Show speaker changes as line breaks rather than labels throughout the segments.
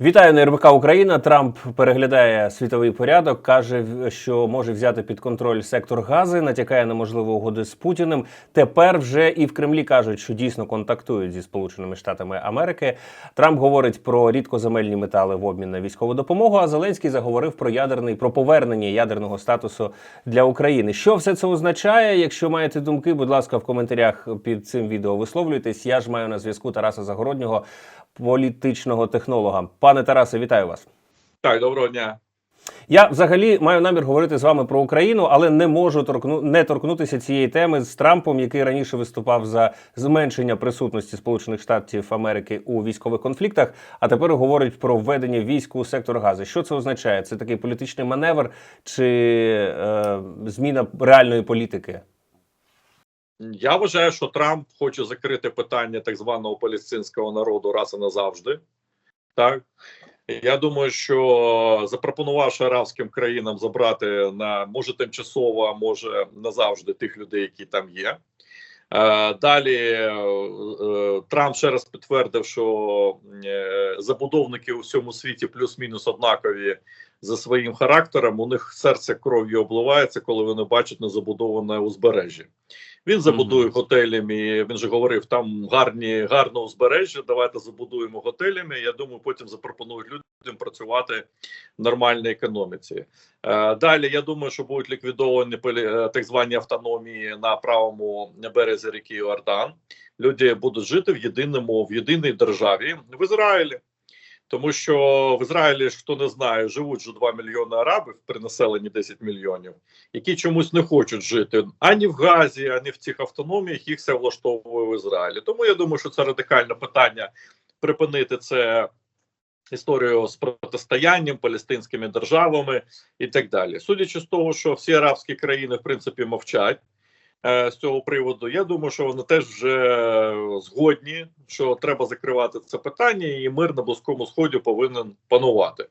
Вітаю на РБК Україна. Трамп переглядає світовий порядок, каже, що може взяти під контроль сектор гази, натякає на можливі угоди з Путіним. Тепер вже і в Кремлі кажуть, що дійсно контактують зі Сполученими Штатами Америки. Трамп говорить про рідкоземельні метали в обмін на військову допомогу. А Зеленський заговорив про ядерний про повернення ядерного статусу для України. Що все це означає? Якщо маєте думки, будь ласка, в коментарях під цим відео висловлюйтесь. Я ж маю на зв'язку Тараса Загороднього, політичного технолога. Пане Тарасе, вітаю вас.
Так, доброго дня.
Я взагалі маю намір говорити з вами про Україну, але не можу торкну не торкнутися цієї теми з Трампом, який раніше виступав за зменшення присутності Сполучених Штатів Америки у військових конфліктах, а тепер говорить про введення військ у сектор газу. Що це означає? Це такий політичний маневр чи е, зміна реальної політики?
Я вважаю, що Трамп хоче закрити питання так званого палестинського народу раз і назавжди. Так я думаю, що запропонувавши арабським країнам забрати на може тимчасово, а може назавжди тих людей, які там є. Е, Далі е, е, Трамп ще раз підтвердив, що забудовники у всьому світі плюс-мінус однакові за своїм характером. У них серце кров'ю обливається, коли вони бачать незабудоване узбережжя. Він забудує
Мгм.
готелями. Він же говорив, там гарні, гарне узбережжя. Давайте забудуємо готелями. Я думаю, потім запропонують людям працювати в нормальній економіці. Е, Далі я думаю, що будуть ліквідовані е, так звані автономії на правому березі ріки Йордан. Люди будуть жити в єдиному в єдиній державі в Ізраїлі. Тому що в Ізраїлі, хто не знає, живуть вже 2 мільйони арабів при населенні 10 мільйонів, які чомусь не хочуть жити ані в Газі, ані в цих автономіях. Їх все влаштовує в Ізраїлі. Тому я думаю, що це радикальне питання припинити це історію з протистоянням палестинськими державами і так далі. Судячи з того, що всі арабські країни в принципі мовчать. Е, З цього приводу я думаю, що вони теж вже згодні, що треба закривати це питання, і мир на близькому сході повинен панувати.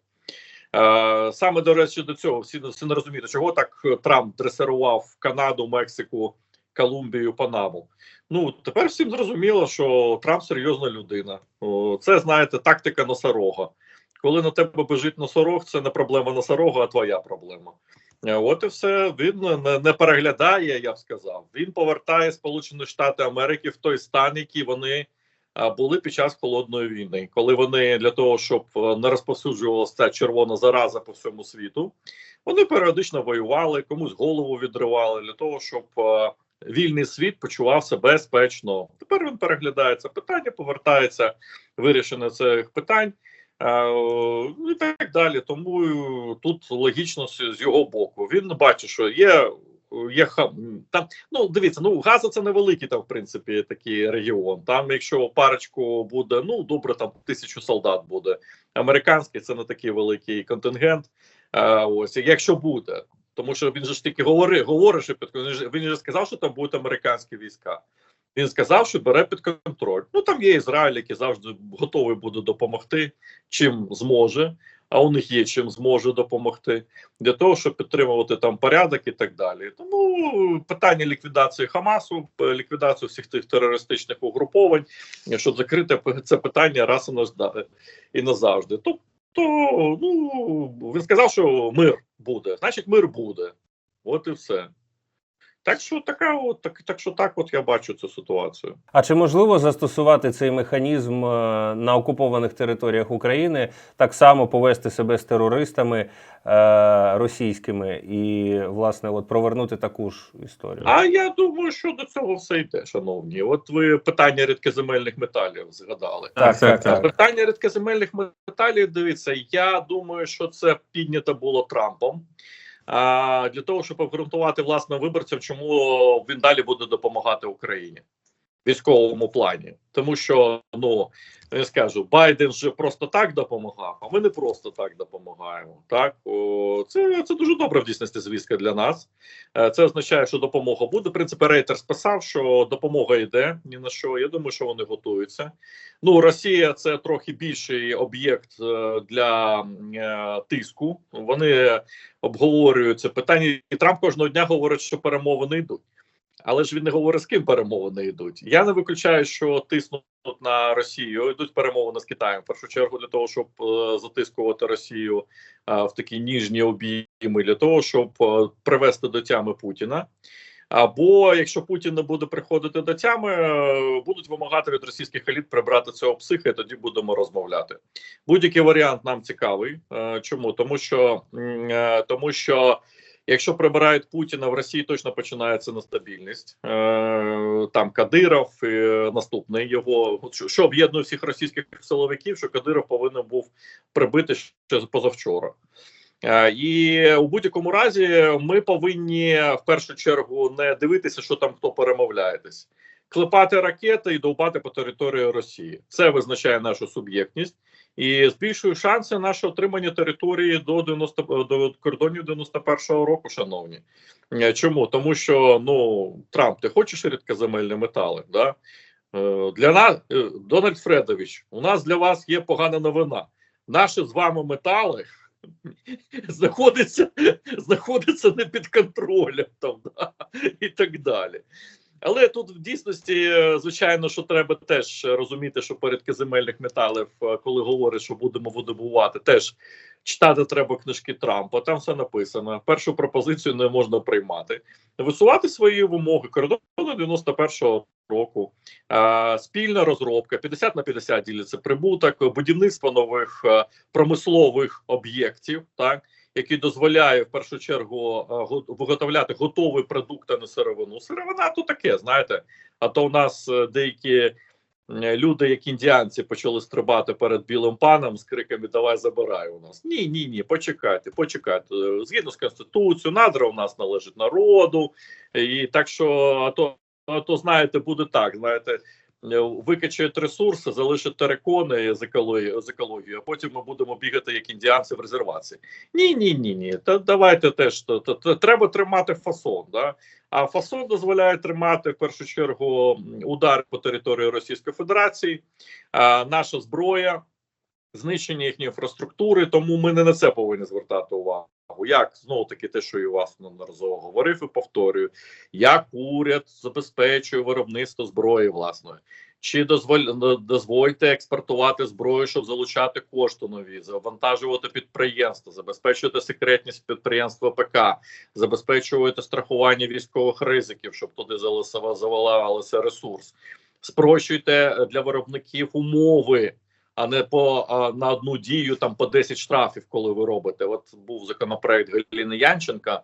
Е, Саме до речі, до цього всі, всі не розуміють, чого так Трамп дресирував Канаду, Мексику, Колумбію, Панаму. Ну тепер всім зрозуміло, що Трамп серйозна людина. Це знаєте, тактика носорога. Коли на тебе бежить носорог, це не проблема носорога, а твоя проблема. Е, От і все він не, не переглядає, я б сказав. Він повертає Сполучені Штати Америки в той стан, який вони були під час холодної війни, коли вони для того, щоб е, не розповсюджувалася ця червона зараза по всьому світу, вони періодично воювали, комусь голову відривали для того, щоб е, вільний світ почувався безпечно. Тепер він переглядає це питання, повертається вирішення цих питань. Е, ну і так далі. Тому тут логічно з його боку. Він бачить, що є. Є там, ну дивіться, ну Газа це невеликий там, в принципі, такий регіон. Там, якщо парочку буде, ну добре, там тисячу солдат буде. Американський це не такий великий контингент. Е, ось якщо буде, тому що він же ж тільки під він він же сказав, що там будуть американські війська. Він сказав, що бере під контроль. Ну там є Ізраїль, який завжди готовий буде допомогти, чим зможе. А у них є чим зможе допомогти для того, щоб підтримувати там порядок і так далі. Тому питання ліквідації Хамасу, ліквідацію всіх тих терористичних угруповань, щоб закрити це питання раз. І назавжди. Тобто, ну він сказав, що мир буде, значить, мир буде. От і все. Так що така, от так, так що так, от я бачу цю ситуацію.
А чи можливо застосувати цей механізм е, на окупованих територіях України, так само повести себе з терористами е, російськими і власне от провернути таку ж історію?
А я думаю, що до цього все йде, шановні. От ви питання рідкоземельних металів згадали.
Так, так, так.
Питання рідкоземельних металів. Дивіться, я думаю, що це піднято було Трампом. А, для того, щоб обґрунтувати власне виборцям, чому він далі буде допомагати Україні військовому плані, тому що ну я скажу, Байден же просто так допомагав, а ми не просто так допомагаємо. Так О, це, це дуже добра в дійсності звістка для нас. Е, Це означає, що допомога буде. В принципі, Рейтер списав, що допомога йде ні на що. Я думаю, що вони готуються. Ну, Росія це трохи більший об'єкт е, для е, тиску. Вони обговорюють це питання, і Трамп кожного дня говорить, що перемовини йдуть. Але ж він не говорить, з ким перемовини йдуть. Я не виключаю, що тиснуть на Росію. Йдуть перемовини з Китаєм. В першу чергу для того, щоб е, затискувати Росію е, в такі ніжні обійми, для того, щоб е, привести до тями Путіна. Або якщо Путін не буде приходити до тями, е, будуть вимагати від російських еліт прибрати цього психа, і тоді будемо розмовляти. Будь-який варіант нам цікавий. Е, Чому? Тому що е, тому що. Якщо прибирають Путіна в Росії, точно починається нестабільність. Е, там Кадиров, наступний його що, об'єднує всіх російських силовиків, що Кадиров повинен був прибити ще позавчора. Е, І у будь-якому разі ми повинні в першу чергу не дивитися, що там хто перемовляєтесь, клепати ракети і довбати по території Росії. Це визначає нашу суб'єктність і збільшує шанси на отримання території до 90, до кордонів 91-го року. Шановні, Е, чому тому, що ну Трамп, ти хочеш рідкоземельні метали? Да? Е, Для нас е, Дональд Фредович, у нас для вас є погана новина. Наші з вами метали знаходиться, знаходиться не під контролем там, да, і так далі. Але тут в дійсності, звичайно, що треба теж розуміти, що порядки земельних металів, е, коли говорять, що будемо видобувати, теж читати треба книжки Трампа. Там все написано. Першу пропозицію не можна приймати. Висувати свої вимоги кордону 91-го року, е, спільна розробка, 50 на 50 діляться прибуток, будівництво нових е, промислових об'єктів, так який дозволяє в першу чергу е, виготовляти готовий продукт, а не сировину. Сировина то таке, знаєте. А то у нас е, деякі е, люди, як індіанці, почали стрибати перед білим паном з криками Давай забирай у нас. Ні, ні, ні, почекайте, почекайте. Згідно з конституцією, надра у нас належить народу, і так що, а то, а то знаєте, буде так. Знаєте, викачають ресурси, залишать терикони з екології, з екологією, а потім ми будемо бігати як індіанці в резервації. Ні, ні, ні, ні. Та давайте теж то, то, то, треба тримати фасон. Да? А фасон дозволяє тримати в першу чергу удар по території Російської Федерації, а, наша зброя, знищення їхньої інфраструктури. Тому ми не на це повинні звертати увагу. Як знову таки те, що у вас неодноразово говорив і повторюю, як уряд забезпечує виробництво зброї власної. Чи дозволь дозвольте експортувати зброю, щоб залучати кошти нові, завантажувати підприємства, забезпечувати секретність підприємства ПК, забезпечувати страхування військових ризиків, щоб туди завалявалися ресурс. Спрощуйте для виробників умови, а не по на одну дію там по 10 штрафів, коли ви робите. От був законопроект Галіни Янченка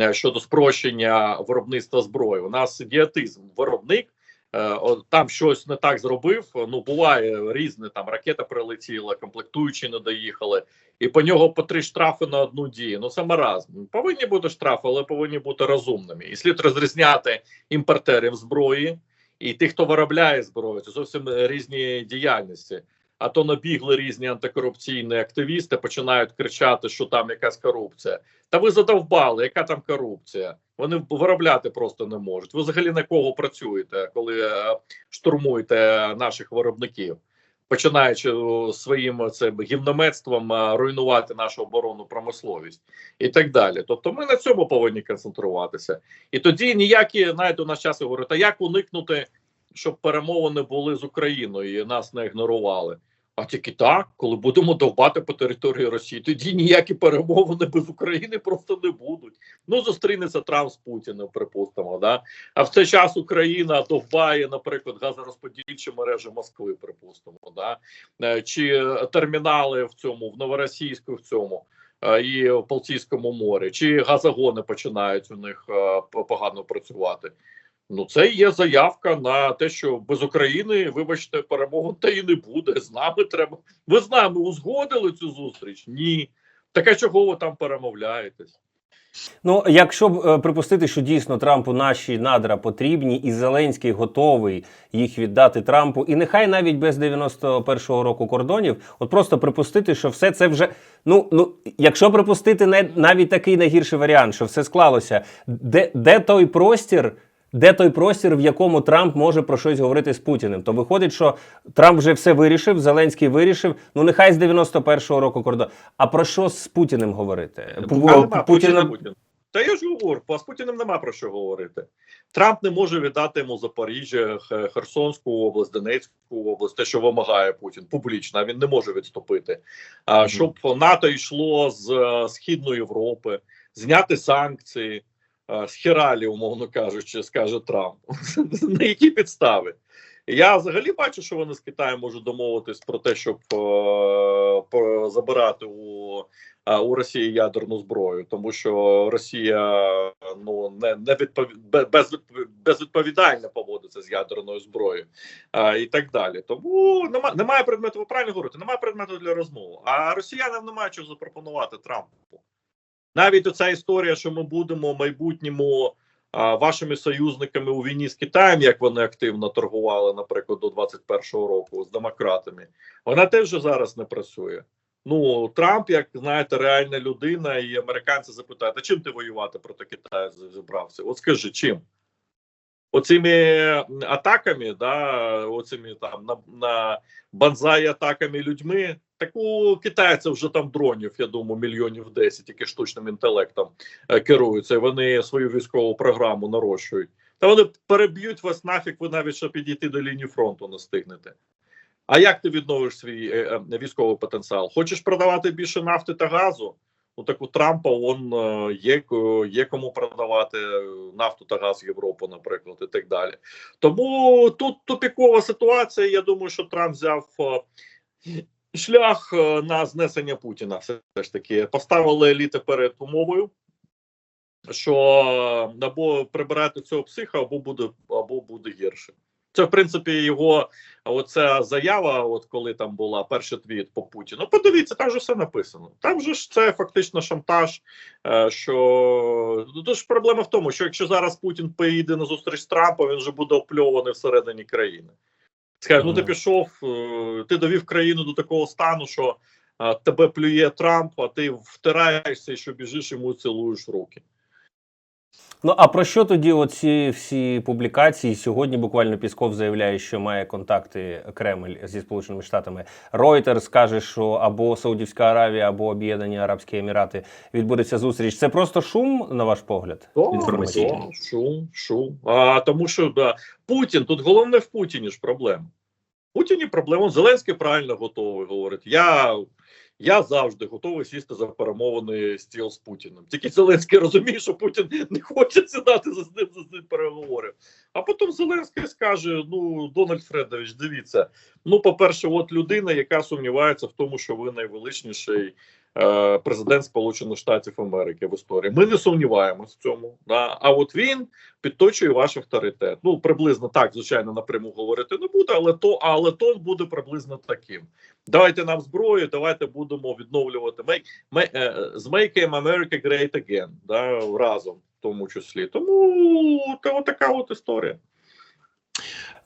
е, щодо спрощення виробництва зброї. У нас ідіотизм. Виробник е, там щось не так зробив. Ну буває різне. Там ракета прилетіла, комплектуючі не доїхали, і по нього по три штрафи на одну дію. Ну це маразм. Повинні бути штрафи, але повинні бути розумними. І слід розрізняти імпортерів зброї і тих, хто виробляє зброю. Це зовсім різні діяльності. А то набігли різні антикорупційні активісти, починають кричати, що там якась корупція. Та ви задовбали, яка там корупція? Вони виробляти просто не можуть. Ви взагалі на кого працюєте, коли е, штурмуєте наших виробників, починаючи е, своїм це гівнометством е, руйнувати нашу оборонну промисловість і так далі. Тобто, ми на цьому повинні концентруватися. І тоді ніякі знаєте, у нас час говорить, а як уникнути, щоб перемовини були з Україною і нас не ігнорували. А тільки так, коли будемо довбати по території Росії, тоді ніякі перемовини без України просто не будуть. Ну зустрінеться Трамп з Путіним, припустимо. Да? А в цей час Україна довбає, наприклад, газорозподільчі мережі Москви, припустимо, да? Е, чи термінали в цьому в Новоросійську в цьому. е, І в Балтійському морі, чи газогони починають у них е, погано працювати. Ну, це є заявка на те, що без України, вибачте, перемоги та і не буде. З нами треба. Ви з нами узгодили цю зустріч? Ні. Так а чого ви там перемовляєтесь?
Ну, якщо б е, припустити, що дійсно Трампу наші надра потрібні, і Зеленський готовий їх віддати Трампу, і нехай навіть без 91-го року кордонів, от просто припустити, що все це вже. Ну, ну якщо припустити навіть такий найгірший варіант, що все склалося, де, де той простір? Де той простір, в якому Трамп може про щось говорити з Путіним? То виходить, що Трамп вже все вирішив, Зеленський вирішив. Ну нехай з 91-го року кордон. А про що з Путіним говорити? Путіна-
Та я ж говорю, а з Путіним нема про що говорити. Трамп не може віддати йому Запоріжжя, Херсонську область, Донецьку область, те, що вимагає Путін публічно, він не може відступити. А щоб НАТО йшло з е, Східної Європи, зняти санкції з Хіралі, умовно кажучи, скаже Трамп. На які підстави? Я взагалі бачу, що вони з Китаєм можуть домовитись про те, щоб е, забирати у, е, у Росії ядерну зброю, тому що Росія ну не, не відпов... бе- без, безвідповідально поводиться з ядерною зброєю е, і так далі. Тому нема, немає предмету, ви правильно говорите, немає предмету для розмови. А росіянам немає чого запропонувати Трампу. Навіть оця історія, що ми будемо в майбутньому а, вашими союзниками у війні з Китаєм, як вони активно торгували, наприклад, до 21-го року з демократами, вона теж вже зараз не працює. Ну Трамп, як знаєте, реальна людина, і американці запитають: а чим ти воювати проти Китаю зібрався? От скажи, чим? Оцими атаками, да, оцими там на, на банзай атаками людьми, так у китайців вже там дронів, я думаю, мільйонів 10, які штучним інтелектом е, керуються. і Вони свою військову програму нарощують. Та вони переб'ють вас нафіг, ви навіть щоб підійти до лінії фронту не стигнете. А як ти відновиш свій е, е, військовий потенціал? Хочеш продавати більше нафти та газу? Ну так у Трампа он е, є, є кому продавати е, нафту та газ Європу, наприклад, і так далі. Тому тут тупікова ситуація. Я думаю, що Трамп взяв е, шлях е, на знесення Путіна. Все ж таки поставили еліти перед умовою, що або прибирати цього психа, або буде, або буде гірше. Це в принципі його оця заява, от коли там була перший твіт по Путіну. Подивіться, там же все написано. Там же ж це фактично шантаж. е, Що ну, то ж проблема в тому, що якщо зараз Путін поїде на зустріч з Трампом, він вже буде опльований всередині країни. Скаже, ну ти пішов, е, ти довів країну до такого стану, що е, тебе плює Трамп, а ти втираєшся і що біжиш йому цілуєш руки.
Ну а про що тоді оці всі публікації? Сьогодні буквально Пісков заявляє, що має контакти Кремль зі Сполученими Штатами. Reuters каже, що або Саудівська Аравія, або Об'єднані Арабські Емірати відбудеться зустріч. Це просто шум, на ваш погляд?
Інформаційний.
Шум, шум. А тому що да, Путін, тут головне в Путіні ж проблема. Путіні проблема. Зеленський правильно готовий говорить. Я, я завжди готовий сісти за перемовини стіл з Путіним. Тільки Зеленський розуміє, що Путін не хоче сідати за ним за цим переговори. А потім Зеленський скаже: Ну, Дональд Фредович, дивіться. Ну, по-перше, от людина, яка сумнівається в тому, що ви найвеличніший президент Сполучених Штатів Америки в історії. Ми не сумніваємось в цьому. Да? А от він підточує ваш авторитет. Ну приблизно так, звичайно, напряму говорити не буде, але то, але тон буде приблизно таким. Давайте нам зброю, давайте будемо відновлювати е, з Make America Great Again, да, разом в тому числі. Тому та, така от історія.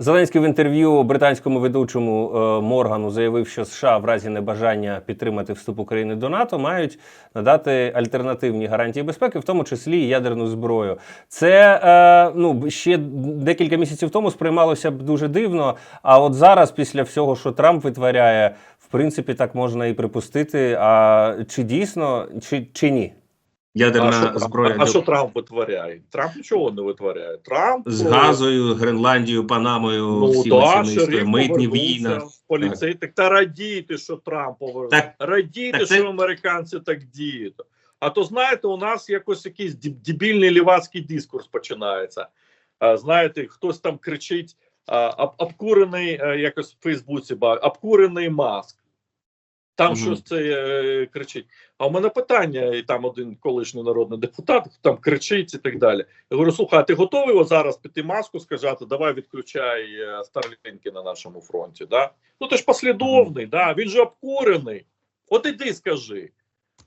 Зеленський в інтерв'ю британському ведучому е, Моргану заявив, що США в разі небажання підтримати вступ України до НАТО мають надати альтернативні гарантії безпеки, в тому числі ядерну зброю. Це е, ну ще декілька місяців тому сприймалося б дуже дивно. А от зараз, після всього, що Трамп витворяє, в принципі, так можна і припустити. А чи дійсно, чи, чи ні?
Ядерна
а що,
зброя
а що Трамп витворяє? Трамп нічого не витворяє. Трамп
з
о,
газою, Гренландією, Панамою,
Ну
всіма
да,
цими митні війна.
поліцей. Так. та радійте, що Трамп повернув.
Так,
радійте,
так це-
що американці так діють. А то знаєте, у нас якось якийсь дебільний лівацький дискурс починається. А, знаєте, хтось там кричить, а, об, обкурений а, якось в Фейсбуці, обкурений маск. Там
Мгм.
щось це е, кричить. А у мене питання, і там один колишній народний депутат там кричить і так далі. Я говорю: слухай, а ти готовий от зараз піти маску сказати, давай відключай е, старлінки на нашому фронті. Да? Ну ти ж послідовний, да? він же обкурений. От іди скажи.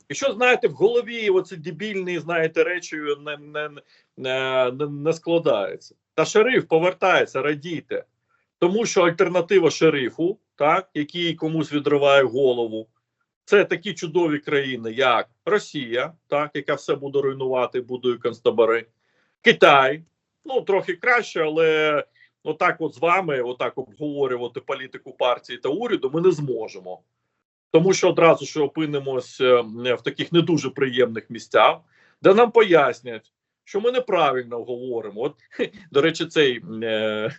І що знаєте, в голові оці дебільні, знаєте, речі не, не, не, не, не складаються. Та шериф повертається, радійте. Тому що альтернатива шерифу, так, який комусь відриває голову, це такі чудові країни, як Росія, так, яка все буде руйнувати, будує концтабори, Китай, ну трохи краще, але отак, от з вами, отак обговорювати політику партії та уряду, ми не зможемо. Тому що одразу ж опинимось е, в таких не дуже приємних місцях. де нам пояснять, що ми неправильно говоримо. От, до речі, цей, е,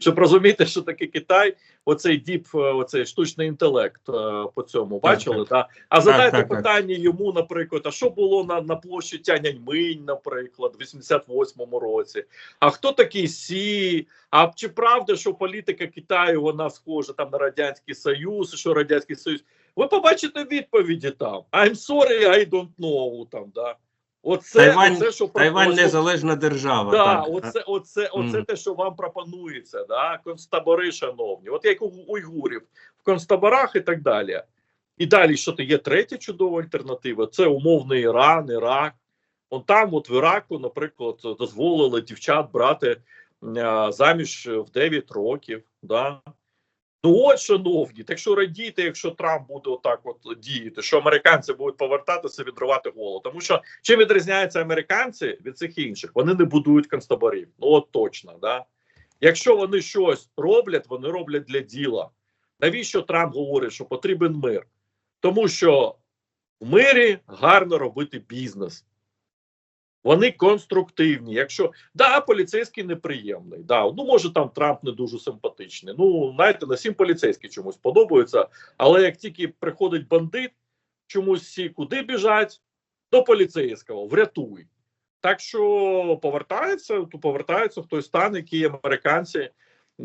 щоб розуміти, що таке Китай, оцей діп, е, оцей штучний інтелект е, по цьому бачили?
так.
Да? А задайте
так, так.
питання йому, наприклад, а що було на, на площі Тяньаньминь, наприклад, в 88-му році? А хто такий Сі? А чи правда, що політика Китаю вона схожа там на Радянський Союз, що Радянський Союз? Ви побачите відповіді там. I'm sorry, I don't know. Там, да. Оце,
Тайвань-
оце, що
Тайвань
пропонує-
незалежна держава.
Да,
так.
оце, оце, оце
Мгм.
те, що вам пропонується, да? концтабори, шановні. От як у уйгурів в концтаборах і так далі. І далі, що то є третя чудова альтернатива: це умовний Іран, Ірак. От там, от в Іраку, наприклад, дозволили дівчат брати е, заміж в 9 років. Да? Ну от, шановні, так що радійте, якщо Трамп буде отак от діяти, що американці будуть повертатися, відривати голову. Тому що чим відрізняються американці від цих інших? Вони не будують концтаборів. Ну от точно, да. Якщо вони щось роблять, вони роблять для діла. Навіщо Трамп говорить, що потрібен мир? Тому що в мирі гарно робити бізнес. Вони конструктивні. Якщо да, поліцейський неприємний, да, ну може там Трамп не дуже симпатичний. Ну, знаєте, не всім поліцейські чомусь подобаються, але як тільки приходить бандит, чомусь всі куди біжать? До поліцейського, врятуй. Так що повертається, то повертається той стан, який американці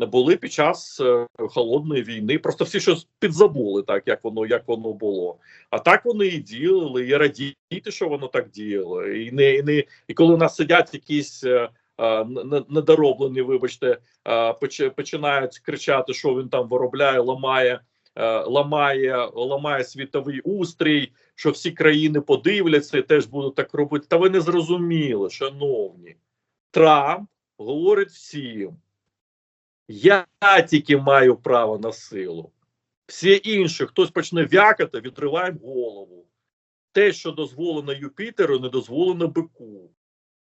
були під час е, холодної війни. Просто всі щось підзабули, так як воно як воно було. А так вони і діяли, і радіти, що воно так діяло. І не і не і коли у нас сидять якісь е, е, не- недороблені, вибачте, починають кричати, що він там виробляє, ламає, ламає, ламає світовий устрій, що всі країни подивляться і теж будуть так робити. Та ви не зрозуміли, шановні. Трамп говорить всім. Я тільки маю право на силу. Всі інші, хтось почне вякати, відриваємо голову. Те, що дозволено Юпітеру, не дозволено бику.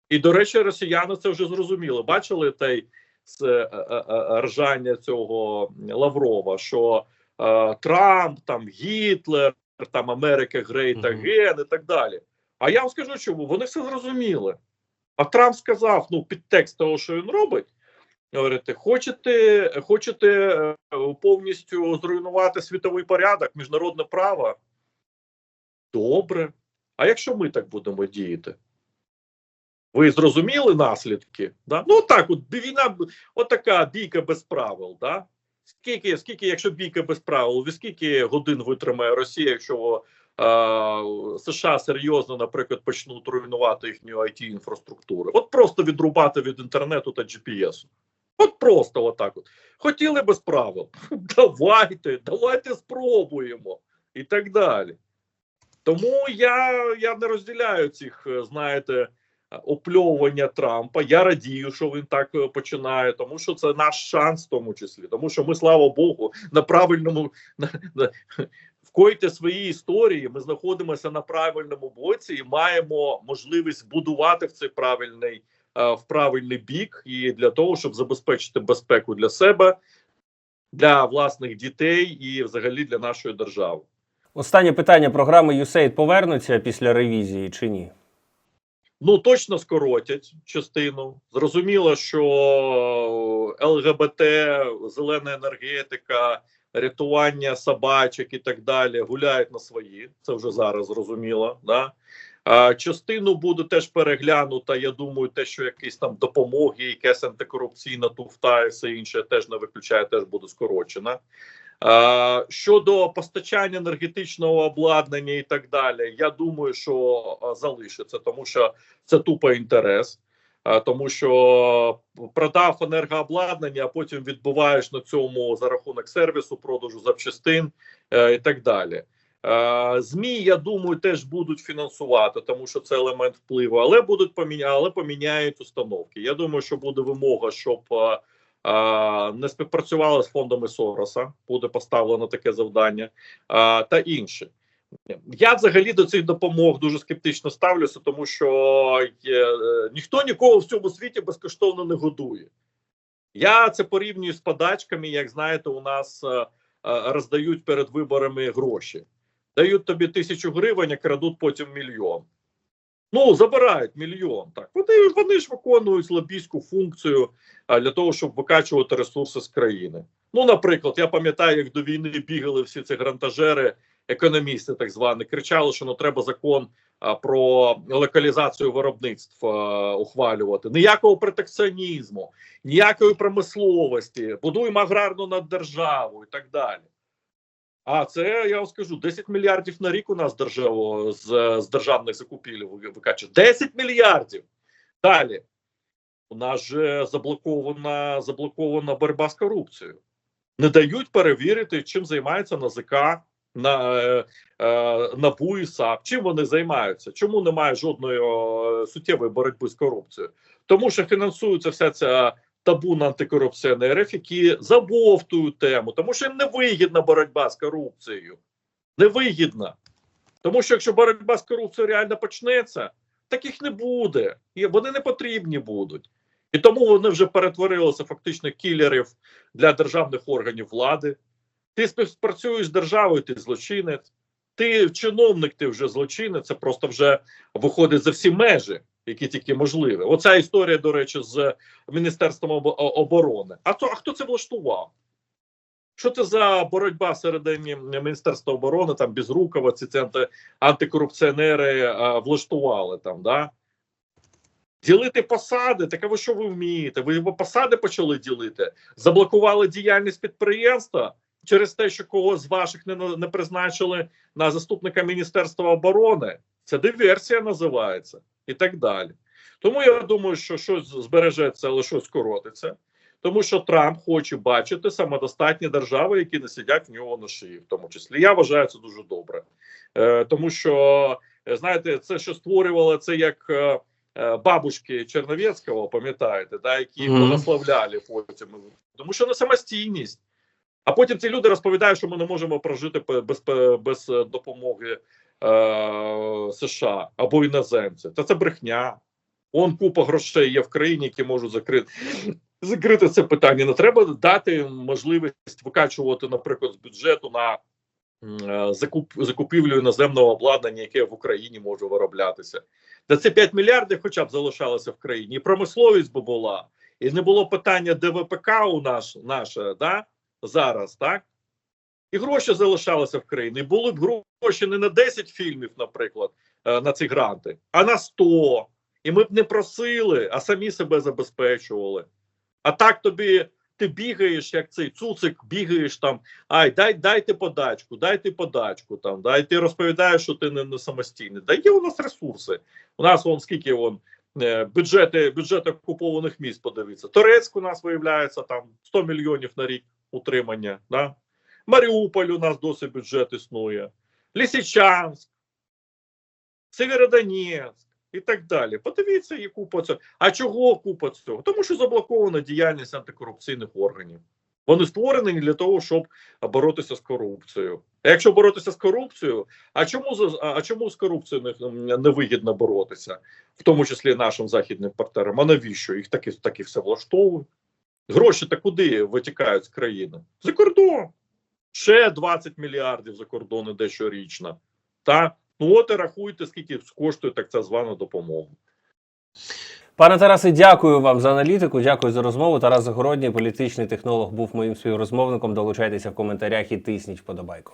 І, до речі, росіяни це вже зрозуміли. Бачили те з е, е, е, ржання цього Лаврова, що е, Трамп, там Гітлер, там Америка Грейт
Мгм.
Аген і так далі. А я вам скажу, чому вони все зрозуміли. А Трамп сказав: ну, підтекст того, що він робить. Говорите, хочете, хочете е, повністю зруйнувати світовий порядок, міжнародне право? Добре. А якщо ми так будемо діяти? Ви зрозуміли наслідки? Да? Ну так, от війна, от бійка без правил. Да? Скільки, скільки, якщо бійка без правил, ви скільки годин витримає Росія, якщо е, США серйозно, наприклад, почнуть руйнувати їхню it інфраструктуру? От просто відрубати від інтернету та GPS. От просто отак. От. Хотіли без правил. Давайте, давайте спробуємо. І так далі. Тому я, я не розділяю цих, е, знаєте, опльовування Трампа. Я радію, що він так е, починає, тому що це наш шанс, в тому числі. Тому що ми, слава Богу, на правильному на, на, в коїте свої історії. Ми знаходимося на правильному боці і маємо можливість будувати в цей правильний в правильний бік, і для того, щоб забезпечити безпеку для себе, для власних дітей і взагалі для нашої держави.
Останнє питання програми USAID повернуться після ревізії чи ні?
Ну точно скоротять частину. Зрозуміло, що ЛГБТ, зелена енергетика, рятування собачок і так далі гуляють на свої. Це вже зараз зрозуміло. Да? А, частину буде теж переглянута. Я думаю, те, що якісь там допомоги, якась антикорупційна туфта і все інше теж не виключає, теж буде скорочена. Щодо постачання енергетичного обладнання і так далі, я думаю, що залишиться, тому що це тупо інтерес. Тому що продав енергообладнання, а потім відбуваєш на цьому за рахунок сервісу, продажу запчастин е, і так далі. Е, ЗМІ, я думаю, теж будуть фінансувати, тому що це елемент впливу, але будуть поміня... але поміняють установки. Я думаю, що буде вимога, щоб е, е, не співпрацювали з фондами Сороса. Буде поставлено таке завдання та інше. Я взагалі до цих допомог дуже скептично ставлюся, тому що ніхто нікого в цьому світі безкоштовно не годує. Я це порівнюю з подачками. Як знаєте, у нас роздають перед виборами гроші. Дають тобі тисячу гривень, а крадуть потім мільйон. Ну, забирають мільйон. Так вони, вони ж виконують лобійську функцію для того, щоб викачувати ресурси з країни. Ну, наприклад, я пам'ятаю, як до війни бігали всі ці грантажери, економісти, так звані, кричали, що ну треба закон а, про локалізацію виробництв а, ухвалювати. Ніякого протекціонізму, ніякої промисловості, будуємо аграрну наддержаву і так далі. А це я вам скажу 10 мільярдів на рік у нас державо з, з державних закупівель ви- викачує. 10 мільярдів. Далі у нас же заблокована заблокована боротьба з корупцією. Не дають перевірити, чим займається НАЗК, на е, е, НАБУ і САП. Чим вони займаються? Чому немає жодної суттєвої боротьби з корупцією? Тому що фінансується вся ця табу на антикорупційний які забовтують тему, тому що їм не вигідна боротьба з корупцією. Невигідна. Тому що якщо боротьба з корупцією реально почнеться, таких не буде. І вони не потрібні будуть. І тому вони вже перетворилися фактично кілерів для державних органів влади. Ти співпрацюєш з державою, ти злочинець, ти чиновник, ти вже злочинець, це просто вже виходить за всі межі, які тільки можливі. Оця історія, до речі, з Міністерством оборони. А то а хто це влаштував? Що це за боротьба всередині Міністерства оборони, там Безрукова, ці анти, антикорупціонери а, влаштували там, да? Ділити посади, так а ви що ви вмієте? Ви його посади почали ділити, заблокували діяльність підприємства через те, що когось з ваших не, не призначили на заступника Міністерства оборони. Це диверсія називається і так далі. Тому я думаю, що щось збережеться, але щось коротиться. Тому що Трамп хоче бачити самодостатні держави, які не сидять в нього на шиї, в тому числі. Я вважаю це дуже добре. Е, тому що, е, знаєте, це що створювало це як е, е, бабушки Черновецького, пам'ятаєте, да, які благословляли потім. Тому що не самостійність. А потім ці люди розповідають, що ми не можемо прожити без, без е, допомоги е, США або іноземців. Та це брехня. Он купа грошей є в країні, які можуть закрити закрити це питання. Не треба дати можливість викачувати, наприклад, з бюджету на е, закуп закупівлю іноземного обладнання, яке в Україні може вироблятися. Та це 5 мільярдів, хоча б залишалося в країні, і промисловість би була, і не було питання ДВПК у наш наше да зараз, так. І гроші залишалися в країні. Були б гроші не на 10 фільмів, наприклад, е, на ці гранти, а на 100. І ми б не просили, а самі себе забезпечували. А так тобі ти бігаєш, як цей цуцик, бігаєш там. Ай, дай дайте подачку, дайте подачку там. Да, ти розповідаєш, що ти не, не самостійний. Да є у нас ресурси. У нас вон скільки вон е, бюджети, бюджети окупованих міст. Подивіться. Торецьк у нас виявляється там 100 мільйонів на рік утримання. Да? Маріуполь у нас досі бюджет існує. Лисичанськ, Северодонецьк і так далі. Подивіться, є купа цього. А чого купа цього? Тому що заблокована діяльність антикорупційних органів. Вони створені для того, щоб боротися з корупцією. А якщо боротися з корупцією, а чому а чому з корупцією не, не вигідно боротися, в тому числі нашим західним партнерам? А навіщо їх таки таки все влаштовують? Гроші та куди витікають з країни? За кордон. Ще 20 мільярдів за кордони дещорічно. Та ну от і рахуйте, скільки коштує так ця звана допомога.
Пане Тарасе, дякую вам за аналітику. Дякую за розмову. Тарас Загородній, політичний технолог, був моїм співрозмовником. Долучайтеся в коментарях і тисніть вподобайку.